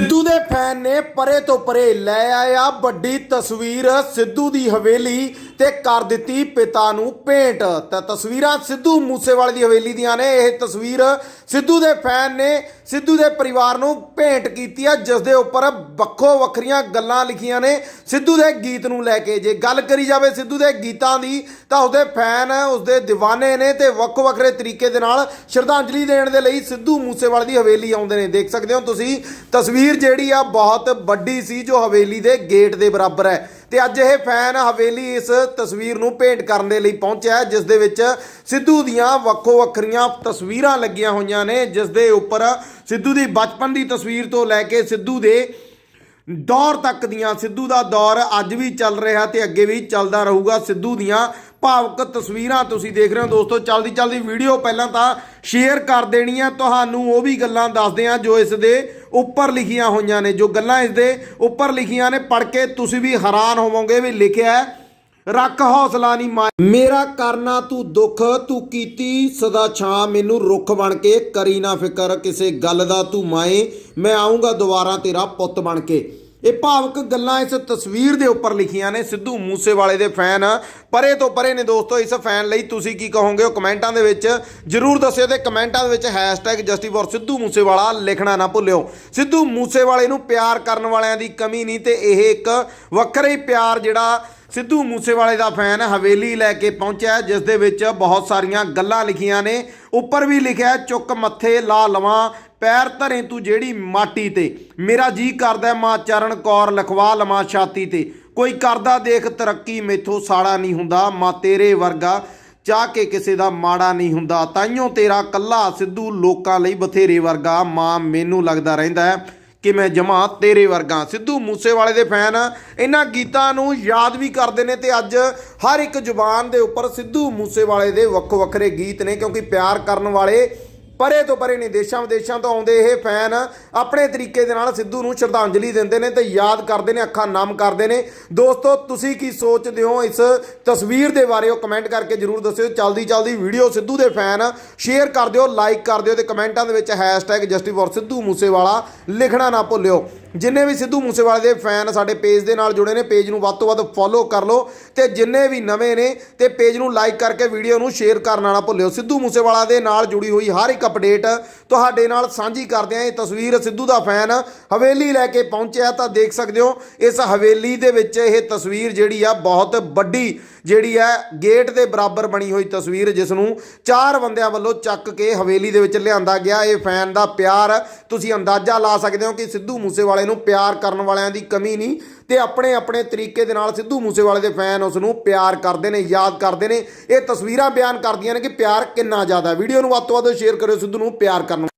ਸਿੱਧੂ ਦੇ ਫੈਨ ਨੇ ਪਰੇ ਤੋਂ ਪਰੇ ਲੈ ਆਇਆ ਵੱਡੀ ਤਸਵੀਰ ਸਿੱਧੂ ਦੀ ਹਵੇਲੀ ਤੇ ਕਰ ਦਿੱਤੀ ਪਿਤਾ ਨੂੰ ਭੇਂਟ। ਤਾਂ ਤਸਵੀਰਾਂ ਸਿੱਧੂ ਮੂਸੇਵਾਲੇ ਦੀ ਹਵੇਲੀ ਦੀਆਂ ਨੇ। ਇਹ ਤਸਵੀਰ ਸਿੱਧੂ ਦੇ ਫੈਨ ਨੇ, ਸਿੱਧੂ ਦੇ ਪਰਿਵਾਰ ਨੂੰ ਭੇਂਟ ਕੀਤੀ ਹੈ ਜਿਸ ਦੇ ਉੱਪਰ ਵੱਖੋ ਵੱਖਰੀਆਂ ਗੱਲਾਂ ਲਿਖੀਆਂ ਨੇ। ਸਿੱਧੂ ਦੇ ਗੀਤ ਨੂੰ ਲੈ ਕੇ ਜੇ ਗੱਲ ਕਰੀ ਜਾਵੇ ਸਿੱਧੂ ਦੇ ਗੀਤਾਂ ਦੀ, ਤਾਂ ਉਸਦੇ ਫੈਨ, ਉਸਦੇ دیਵਾਨੇ ਨੇ ਤੇ ਵੱਖੋ ਵੱਖਰੇ ਤਰੀਕੇ ਦੇ ਨਾਲ ਸ਼ਰਧਾਂਜਲੀ ਦੇਣ ਦੇ ਲਈ ਸਿੱਧੂ ਮੂਸੇਵਾਲੇ ਦੀ ਹਵੇਲੀ ਆਉਂਦੇ ਨੇ। ਦੇਖ ਸਕਦੇ ਹੋ ਤੁਸੀਂ, ਤਸਵੀਰ ਜਿਹੜੀ ਆ ਬਹੁਤ ਵੱਡੀ ਸੀ, ਜੋ ਹਵੇਲੀ ਦੇ ਗੇਟ ਦੇ ਬਰਾਬਰ ਹੈ। ਤੇ ਅੱਜ ਇਹ ਫੈਨ ਹਵੇਲੀ ਇਸ ਤਸਵੀਰ ਨੂੰ ਭੇਂਟ ਕਰਨ ਦੇ ਲਈ ਪਹੁੰਚਿਆ ਜਿਸ ਦੇ ਵਿੱਚ ਸਿੱਧੂ ਦੀਆਂ ਵੱਖੋ ਵੱਖਰੀਆਂ ਤਸਵੀਰਾਂ ਲੱਗੀਆਂ ਹੋਈਆਂ ਨੇ, ਜਿਸ ਦੇ ਉੱਪਰ ਸਿੱਧੂ ਦੀ ਬਚਪਨ ਦੀ ਤਸਵੀਰ ਤੋਂ ਲੈ ਕੇ ਸਿੱਧੂ ਦੇ ਦੌਰ ਤੱਕ ਦੀਆਂ, ਸਿੱਧੂ ਦਾ ਦੌਰ ਅੱਜ ਵੀ ਚੱਲ ਰਿਹਾ ਤੇ ਅੱਗੇ ਵੀ ਚੱਲਦਾ ਰਹੂਗਾ। ਸਿੱਧੂ ਦੀਆਂ ਭਾਵਕ ਤਸਵੀਰਾਂ ਤੁਸੀਂ ਦੇਖ ਰਹੇ ਹੋ ਦੋਸਤੋ। ਚਲਦੀ ਚਲਦੀ ਵੀਡੀਓ ਪਹਿਲਾਂ ਤਾਂ ਸ਼ੇਅਰ ਕਰ ਦੇਣੀ ਆ ਤੁਹਾਨੂੰ ਉਹ ਵੀ ਗੱਲਾਂ ਦੱਸਦੇ ਆ ਜੋ ਇਸ ਦੇ ਉੱਪਰ ਲਿਖੀਆਂ ਹੋਈਆਂ ਨੇ। ਜੋ ਗੱਲਾਂ ਇਸ ਦੇ ਉੱਪਰ ਲਿਖੀਆਂ ਨੇ, ਪੜ੍ਹ ਕੇ ਤੁਸੀਂ ਵੀ ਹੈਰਾਨ ਹੋਵੋਗੇ ਵੀ ਲਿਖਿਆ ਹੈ, ਰੱਖ ਹੌਸਲਾ ਨਹੀਂ ਮਾਏ ਮੇਰਾ ਕਰਨਾ ਤੂੰ ਦੁੱਖ, ਤੂੰ ਕੀਤੀ ਸਦਾ ਛਾਂ। ਮੈਨੂੰ ਰੁੱਖ ਬਣ ਕੇ ਕਰੀ ਨਾ ਫਿਕਰ, ਕਿਸੇ ਗੱਲ ਦਾ ਤੂੰ ਮਾਏ। ਮੈਂ ਆਉਂਗਾ ਦੁਬਾਰਾ ਤੇਰਾ ਪੁੱਤ ਬਣ ਕੇ। ਇਹ ਭਾਵਕ ਗੱਲਾਂ ਇਸ ਤਸਵੀਰ ਦੇ ਉੱਪਰ ਲਿਖੀਆਂ ਨੇ ਸਿੱਧੂ ਮੂਸੇਵਾਲੇ ਦੇ ਫੈਨ। ਪਰੇ ਤੋਂ ਪਰੇ ਨੇ ਦੋਸਤੋ, ਇਸ ਫੈਨ ਲਈ ਤੁਸੀਂ ਕੀ ਕਹੋਗੇ? ਉਹ ਕਮੈਂਟਾਂ ਦੇ ਵਿੱਚ ਜਰੂਰ ਦੱਸਿਓ ਤੇ ਕਮੈਂਟਾਂ ਦੇ ਵਿੱਚ hashtag justice for Sidhu Moosewala ਲਿਖਣਾ ਨਾ ਭੁੱਲਿਓ। ਸਿੱਧੂ ਮੂਸੇਵਾਲੇ ਨੂੰ ਪਿਆਰ ਕਰਨ ਵਾਲਿਆਂ ਦੀ ਕਮੀ ਨਹੀਂ ਤੇ ਇਹ ਇੱਕ ਵੱਖਰਾ ਹੀ ਪਿਆਰ ਜਿਹੜਾ ਸਿੱਧੂ ਮੂਸੇਵਾਲੇ ਦਾ ਫੈਨ ਹਵੇਲੀ ਲੈ ਕੇ ਪਹੁੰਚਿਆ, ਜਿਸ ਦੇ ਵਿੱਚ ਬਹੁਤ ਸਾਰੀਆਂ ਗੱਲਾਂ ਲਿਖੀਆਂ ਨੇ। ਉੱਪਰ ਵੀ ਲਿਖਿਆ, ਚੁੱਕ ਮੱਥੇ ਲਾ ਲਵਾਂ, ਪੈਰ ਧਰੇ ਤੂੰ ਜਿਹੜੀ ਮਾਟੀ ਤੇ। ਮੇਰਾ ਜੀ ਕਰਦਾ ਮਾਂ ਚਰਨ ਕੌਰ, ਲਖਵਾ ਲਵਾਂ ਛਾਤੀ ਤੇ। ਕੋਈ ਕਰਦਾ ਦੇਖ ਤਰੱਕੀ, ਮੇਥੋਂ ਸਾੜਾ ਨਹੀਂ ਹੁੰਦਾ, ਮਾਂ ਤੇਰੇ ਵਰਗਾ ਚਾਹ ਕੇ ਕਿਸੇ ਦਾ ਮਾੜਾ ਨਹੀਂ ਹੁੰਦਾ। ਤਾਈਓ ਤੇਰਾ ਕੱਲਾ ਸਿੱਧੂ ਲੋਕਾਂ ਲਈ ਬਥੇਰੇ ਵਰਗਾ ਮਾਂ, ਮੈਨੂੰ ਲੱਗਦਾ ਰਹਿੰਦਾ ਹੈ। ਕਿ ਮੈਂ ਜਮਾ ਤੇਰੇ ਵਰਗਾ, ਸਿੱਧੂ ਮੂਸੇਵਾਲੇ ਦੇ ਫੈਨ। ਇਹਨਾਂ ਗੀਤਾਂ ਨੂੰ ਯਾਦ ਵੀ ਕਰਦੇ ਨੇ ਤੇ ਅੱਜ ਹਰ ਇੱਕ ਜ਼ੁਬਾਨ ਦੇ ਉੱਪਰ ਸਿੱਧੂ ਮੂਸੇਵਾਲੇ ਦੇ ਵੱਖੋ ਵੱਖਰੇ ਗੀਤ ਨੇ, ਕਿਉਂਕਿ ਪਿਆਰ ਕਰਨ ਵਾਲੇ ਪਰੇ ਤੋਂ ਪਰੇ ਨਹੀਂ, ਦੇਸ਼ਾਂ ਵਿਦੇਸ਼ਾਂ ਤੋਂ ਆਉਂਦੇ ਇਹ ਫੈਨ ਆਪਣੇ ਤਰੀਕੇ ਦੇ ਨਾਲ ਸਿੱਧੂ ਨੂੰ ਸ਼ਰਧਾਂਜਲੀ ਦਿੰਦੇ ਨੇ ਤੇ ਯਾਦ ਕਰਦੇ ਨੇ, ਅੱਖਾਂ ਨਮ ਕਰਦੇ ਨੇ। ਦੋਸਤੋ, ਤੁਸੀਂ ਕੀ ਸੋਚਦੇ ਹੋ ਇਸ ਤਸਵੀਰ ਦੇ ਬਾਰੇ ਉਹ ਕਮੈਂਟ ਕਰਕੇ ਜਰੂਰ ਦੱਸਿਓ। ਚਲਦੀ ਚਲਦੀ ਵੀਡੀਓ ਸਿੱਧੂ ਦੇ ਫੈਨ ਸ਼ੇਅਰ ਕਰ ਦਿਓ, ਲਾਈਕ ਕਰ ਦਿਓ ਤੇ ਕਮੈਂਟਾਂ ਦੇ ਵਿੱਚ hashtag justice for Sidhu Moosewala ਲਿਖਣਾ ਨਾ ਭੁੱਲਿਓ। ਜਿੰਨੇ ਵੀ ਸਿੱਧੂ ਮੂਸੇਵਾਲੇ ਦੇ ਫੈਨ ਸਾਡੇ ਪੇਜ ਦੇ ਨਾਲ ਜੁੜੇ ਨੇ, ਪੇਜ ਨੂੰ ਵੱਧ ਤੋਂ ਵੱਧ ਫੋਲੋ ਕਰ ਲਓ ਤੇ ਜਿੰਨੇ ਵੀ ਨਵੇਂ ਨੇ ਤੇ ਪੇਜ ਨੂੰ ਲਾਈਕ ਕਰਕੇ ਵੀਡੀਓ ਨੂੰ ਸ਼ੇਅਰ ਕਰਨਾ ਨਾ ਭੁੱਲਿਓ। ਸਿੱਧੂ ਮੂਸੇਵਾਲਾ ਦੇ ਨਾਲ ਜੁੜੀ ਹੋਈ ਹਰ ਇੱਕ ਅਪਡੇਟ ਤੁਹਾਡੇ ਨਾਲ ਸਾਂਝੀ ਕਰਦੇ ਆ ਇਹ ਤਸਵੀਰ ਸਿੱਧੂ ਦਾ ਫੈਨ ਹਵੇਲੀ ਲੈ ਕੇ ਪਹੁੰਚਿਆ ਤਾਂ ਦੇਖ ਸਕਦੇ ਹੋ, ਇਸ ਹਵੇਲੀ ਦੇ ਵਿੱਚ ਇਹ ਤਸਵੀਰ ਜਿਹੜੀ ਆ ਬਹੁਤ ਵੱਡੀ ਜਿਹੜੀ ਹੈ, ਗੇਟ ਦੇ ਬਰਾਬਰ ਬਣੀ ਹੋਈ ਤਸਵੀਰ ਜਿਸ ਨੂੰ ਚਾਰ ਬੰਦਿਆਂ ਵੱਲੋਂ ਚੱਕ ਕੇ ਹਵੇਲੀ ਦੇ ਵਿੱਚ ਲਿਆਂਦਾ ਗਿਆ। ਇਹ ਫੈਨ ਦਾ ਪਿਆਰ ਤੁਸੀਂ ਅੰਦਾਜ਼ਾ ਲਾ ਸਕਦੇ ਹੋ ਕਿ ਸਿੱਧੂ ਮੂਸੇਵਾਲੇ ਨੂੰ ਪਿਆਰ ਕਰਨ ਵਾਲਿਆਂ ਦੀ ਕਮੀ ਨਹੀਂ ਤੇ ਆਪਣੇ ਆਪਣੇ ਤਰੀਕੇ ਦੇ ਨਾਲ ਸਿੱਧੂ ਮੂਸੇਵਾਲੇ ਦੇ ਫੈਨ ਉਸ ਨੂੰ ਪਿਆਰ ਕਰਦੇ ਨੇ, ਯਾਦ ਕਰਦੇ ਨੇ। ਇਹ ਤਸਵੀਰਾਂ ਬਿਆਨ ਕਰਦੀਆਂ ਨੇ ਕਿ ਪਿਆਰ ਕਿੰਨਾ ਜ਼ਿਆਦਾ ਵੀਡੀਓ ਨੂੰ ਵੱਧ ਤੋਂ ਵੱਧ ਸ਼ੇਅਰ ਕਰਿਓ, ਸਿੱਧੂ ਨੂੰ ਪਿਆਰ ਕਰਨ